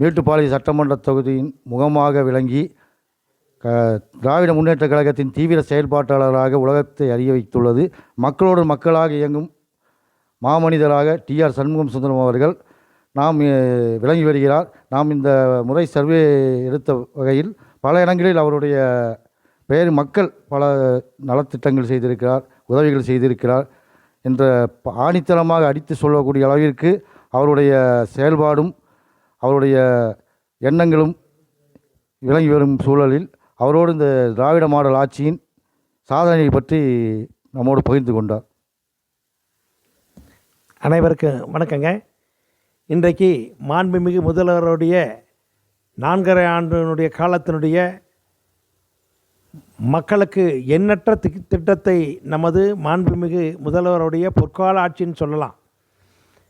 மேட்டுப்பாளைய சட்டமன்ற தொகுதியின் முகமாக விளங்கி க திராவிட முன்னேற்றக் கழகத்தின் தீவிர செயல்பாட்டாளராக உலகத்தை அறிய வைத்துள்ளது. மக்களோடு மக்களாக இயங்கும் மாமனிதராக டிஆர் சண்முகம் சுந்தரம் அவர்கள் நாம் விளங்கி வருகிறார். நாம் இந்த முறை சர்வே எடுத்த வகையில் பல இடங்களில் அவருடைய பெயர் மக்கள் பல நலத்திட்டங்கள் செய்திருக்கிறார் உதவிகள் செய்திருக்கிறார் என்ற ப- ஆணித்தரமாக அடித்து சொல்லக்கூடிய அளவிற்கு அவருடைய செயல்பாடும் அவருடைய எண்ணங்களும் விளங்கி வரும் சூழலில் அவரோடு இந்த திராவிட மாடல் ஆட்சியின் சாதனையை பற்றி நம்மோடு பகிர்ந்து கொண்டார். அனைவருக்கும் வணக்கங்க. இன்றைக்கு மாண்புமிகு முதல்வருடைய நான்கரை ஆண்டினுடைய காலத்தினுடைய மக்களுக்கு எண்ணற்ற தி- திட்டத்தை நமது மாண்புமிகு முதல்வருடைய பொற்கால ஆட்சின்னு சொல்லலாம்.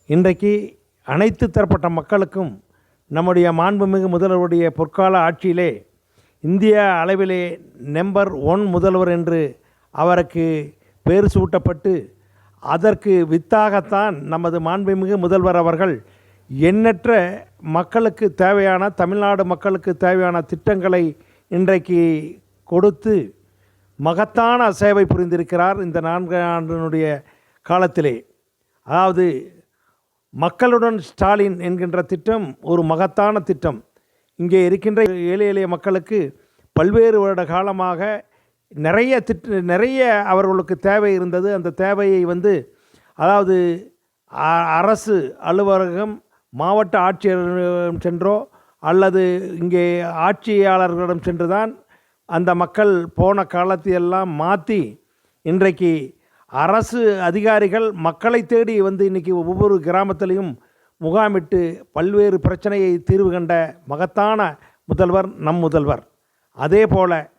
இன்றைக்கு அனைத்து தரப்பட்ட மக்களுக்கும் நம்முடைய மாண்புமிகு முதல்வருடைய பொற்கால ஆட்சியிலே இந்திய அளவிலே நம்பர் ஒன் முதல்வர் என்று அவருக்கு பேர் சூட்டப்பட்டு அதற்கு வித்தாகத்தான் நமது மாண்புமிகு முதல்வர் அவர்கள் எண்ணற்ற மக்களுக்கு தேவையான தமிழ்நாடு மக்களுக்கு தேவையான திட்டங்களை இன்றைக்கு கொடுத்து மகத்தான சேவை புரிந்திருக்கிறார் இந்த நான்கு ஆண்டினுடைய காலத்திலே. அதாவது மக்களுடன் ஸ்டாலின் என்கின்ற திட்டம் ஒரு மகத்தான திட்டம். இங்கே இருக்கின்ற ஏழை எளிய மக்களுக்கு பல்வேறு வருட காலமாக நிறைய திட்ட நிறைய அவர்களுக்கு தேவை இருந்தது. அந்த தேவையை வந்து அதாவது அ- அரசு அலுவலகம் மாவட்ட ஆட்சியரிடம் சென்றோ அல்லது இங்கே ஆட்சியாளர்களிடம் சென்றுதான் அந்த மக்கள் போன காலத்தையெல்லாம் மாற்றி இன்றைக்கு அரசு அதிகாரிகள் மக்களை தேடி வந்து இன்றைக்கி ஒவ்வொரு கிராமத்திலையும் முகாமிட்டு பல்வேறு பிரச்சனையை தீர்வு கண்ட மகத்தான முதல்வர் நம் முதல்வர். அதே போல்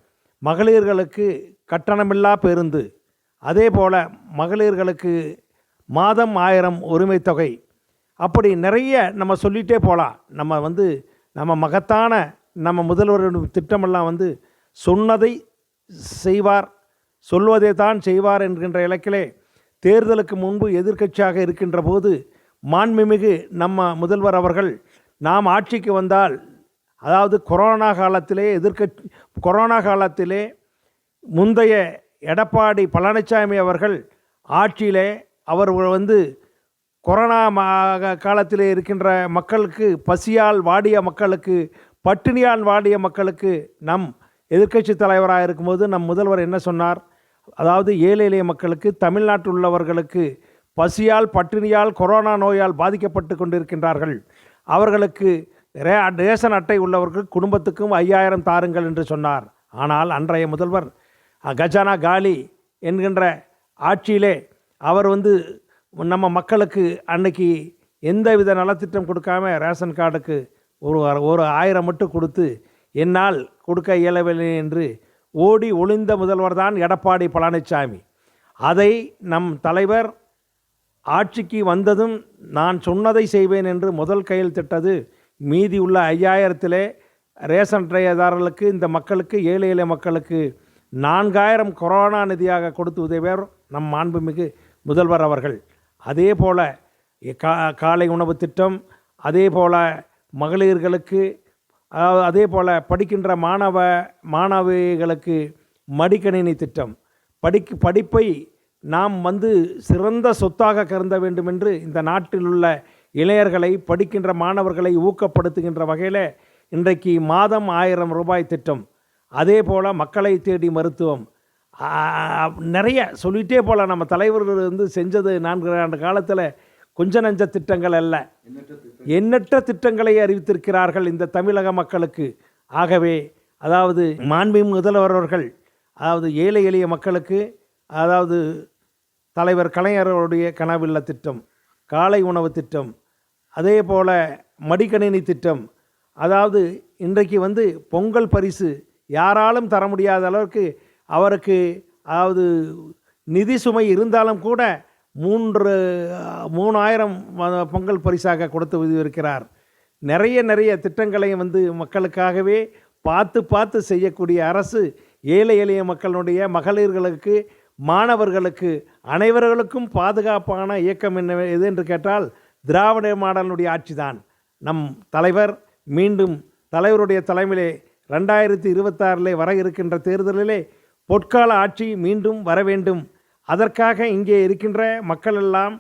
மகளிர்களுக்கு கட்டணமில்லா பேருந்து. அதே போல் மகளிர்களுக்கு மாதம் ஆயிரம் உரிமை தொகை. அப்படி நிறைய நம்ம சொல்லிகிட்டே போகலாம் நம்ம வந்து நம்ம மகத்தான நம்ம முதல்வரின் திட்டமெல்லாம் வந்து சொன்னதை செய்வார் சொல்வதை தான் செய்வார் என்கின்ற இலக்கிலே தேர்தலுக்கு முன்பு எதிர்க்கட்சியாக இருக்கின்ற போது மாண்புமிகு நம்ம முதல்வர் அவர்கள் நாம் ஆட்சிக்கு வந்தால் அதாவது கொரோனா காலத்திலே எதிர்க்கட்சி கொரோனா காலத்திலே முந்தைய எடப்பாடி பழனிசாமி அவர்கள் ஆட்சியிலே அவர் வந்து கொரோனா மா- காலத்திலே இருக்கின்ற மக்களுக்கு பசியால் வாடிய மக்களுக்கு பட்டினியால் வாடிய மக்களுக்கு நம் எதிர்க்கட்சி தலைவராக இருக்கும்போது நம் முதல்வர் என்ன சொன்னார்? அதாவது ஏழை எளிய மக்களுக்கு தமிழ்நாட்டில் உள்ளவர்களுக்கு பசியால் பட்டினியால் கொரோனா நோயால் பாதிக்கப்பட்டு கொண்டிருக்கின்றார்கள். அவர்களுக்கு ரே ரேஷன் அட்டை உள்ளவர்கள் குடும்பத்துக்கும் ஐயாயிரம் தாருங்கள் என்று சொன்னார். ஆனால் அன்றைய முதல்வர் கஜானா காலி என்கின்ற ஆட்சியிலே அவர் வந்து நம்ம மக்களுக்கு அன்னைக்கு எந்த வித நலத்திட்டம் கொடுக்காம ரேஷன் கார்டுக்கு ஒரு ஒரு ஆயிரம் மட்டும் கொடுத்து என்னால் கொடுக்க இயலவில்லை என்று ஓடி ஒளிந்த முதல்வர் தான் எடப்பாடி பழனிசாமி அதை நம் தலைவர் ஆட்சிக்கு வந்ததும் நான் சொன்னதை செய்வேன் என்று முதல் கையெழுத்திட்டது மீதி உள்ள ஐயாயிரத்திலே ரேஷன் அட்டைதாரர்களுக்கு இந்த மக்களுக்கு ஏழை ஏழை மக்களுக்கு நான்காயிரம் கொரோனா நிதியாக கொடுத்து உதவியவர் நம் மாண்புமிகு முதல்வர் அவர்கள். அதே போல் கா காலை உணவு திட்டம் அதே போல் மகளிர்களுக்கு அதே போல் படிக்கின்ற மாணவ மாணவிகளுக்கு மடிக்கணினி திட்டம். படிக்கு படிப்பை நாம் வந்து சிறந்த சொத்தாக கருத வேண்டும் என்று இந்த நாட்டில் உள்ள இளைஞர்களை படிக்கின்ற மாணவர்களை ஊக்கப்படுத்துகின்ற வகையில் இன்றைக்கு மாதம் ஆயிரம் ரூபாய் திட்டம். அதே போல் மக்களை தேடி மருத்துவம். நிறைய சொல்லிகிட்டே போல நம்ம தலைவர் வந்து செஞ்சது நான்கு ஆண்டு காலத்தில் கொஞ்ச நஞ்ச திட்டங்கள் அல்ல. எண்ணற்ற திட்டங்களை. அறிவித்திருக்கிறார்கள் இந்த தமிழக மக்களுக்கு. ஆகவே அதாவது மாண்பு முதல்வர் அவர்கள் அதாவது ஏழை எளிய மக்களுக்கு அதாவது தலைவர் கலைஞர்களுடைய கனவில்ல திட்டம் காலை உணவு திட்டம் அதே போல் மடிக்கணினி திட்டம் அதாவது இன்றைக்கு வந்து பொங்கல் பரிசு யாராலும் தர முடியாத அளவுக்கு அவருக்கு அதாவது நிதி சுமை இருந்தாலும் கூட மூன்று மூணாயிரம் பொங்கல் பரிசாக கொடுத்து உதவியிருக்கிறார் நிறைய நிறைய திட்டங்களையும் வந்து மக்களுக்காகவே பார்த்து பார்த்து செய்யக்கூடிய அரசு ஏழை எளிய மக்களுடைய மகளிர்களுக்கு மாணவர்களுக்கு அனைவர்களுக்கும் பாதுகாப்பான இயக்கம் என்ன எது என்று கேட்டால் திராவிட மாடலுடைய ஆட்சி தான் நம் தலைவர் மீண்டும் தலைவருடைய தலைமையிலே ரெண்டாயிரத்தி இருபத்தாறிலே வர இருக்கின்ற தேர்தலிலே பொற்கால ஆட்சி மீண்டும் வர வேண்டும். அதற்காக இங்கே இருக்கின்ற மக்களெல்லாம்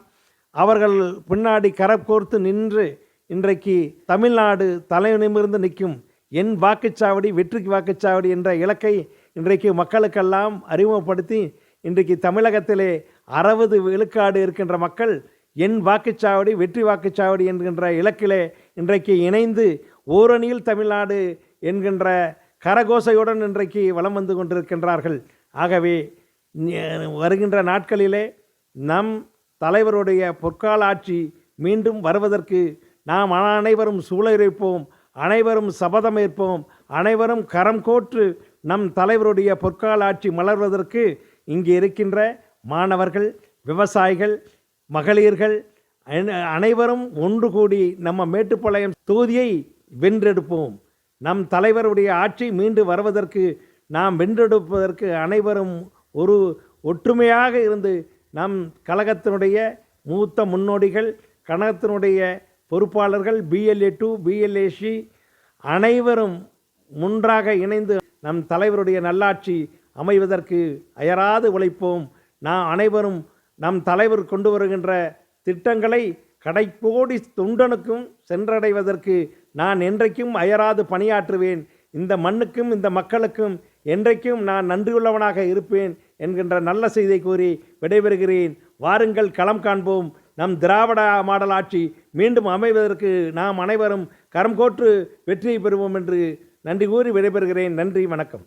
அவர்கள் பின்னாடி கரக்கோர்த்து நின்று இன்றைக்கு தமிழ்நாடு தலைநிமிர்ந்து நிற்கும் என் வாக்குச்சாவடி வெற்றிக்கு வாக்குச்சாவடி என்ற இலக்கை இன்றைக்கு மக்களுக்கெல்லாம் அறிமுகப்படுத்தி இன்றைக்கு தமிழகத்திலே அறுபது விழுக்காடு இருக்கின்ற மக்கள் என் வாக்குச்சாவடி வெற்றி வாக்குச்சாவடி என்கின்ற இலக்கிலே இன்றைக்கு இணைந்து ஓரணியில் தமிழ்நாடு என்கின்ற கரகோசையுடன் இன்றைக்கு வலம் வந்து கொண்டிருக்கின்றார்கள். ஆகவே வருகின்ற நாட்களிலே நம் தலைவருடைய பொற்கால ஆட்சி மீண்டும் வருவதற்கு நாம் அனைவரும் சூழலிருப்போம் அனைவரும் சபதம் ஏற்போம் அனைவரும் கரம் கோற்று நம் தலைவருடைய பொற்கால ஆட்சி மலர்வதற்கு இங்கே இருக்கின்ற மாணவர்கள் விவசாயிகள் மகளிர்கள் அனைவரும் ஒன்று கூடி நம்ம மேட்டுப்பாளையம் தொகுதியை வென்றெடுப்போம். நம் தலைவருடைய ஆட்சி மீண்டு வருவதற்கு நாம் வென்றெடுப்பதற்கு அனைவரும் ஒரு ஒற்றுமையாக இருந்து நம் கழகத்தினுடைய மூத்த முன்னோடிகள் கழகத்தினுடைய பொறுப்பாளர்கள் பிஎல்ஏ டூ பிஎல்ஏசி அனைவரும் முன்றாக இணைந்து நம் தலைவருடைய நல்லாட்சி அமைவதற்கு அயராது உழைப்போம். நாம் அனைவரும் நம் தலைவர் கொண்டு வருகின்ற திட்டங்களை கடைக்கோடி தொண்டனுக்கும் சென்றடைவதற்கு நான் என்றைக்கும் அயராது பணியாற்றுவேன். இந்த மண்ணுக்கும் இந்த மக்களுக்கும் என்றைக்கும் நான் நன்றியுள்ளவனாக இருப்பேன் என்கின்ற நல்ல செய்தி கூறி விடைபெறுகிறேன். வாருங்கள் களம் காண்போம். நம் திராவிட மாடல் ஆட்சி மீண்டும் அமைவதற்கு நாம் அனைவரும் கரம் கோற்று வெற்றியை பெறுவோம் என்று நன்றி கூறி விடைபெறுகிறேன். நன்றி வணக்கம்.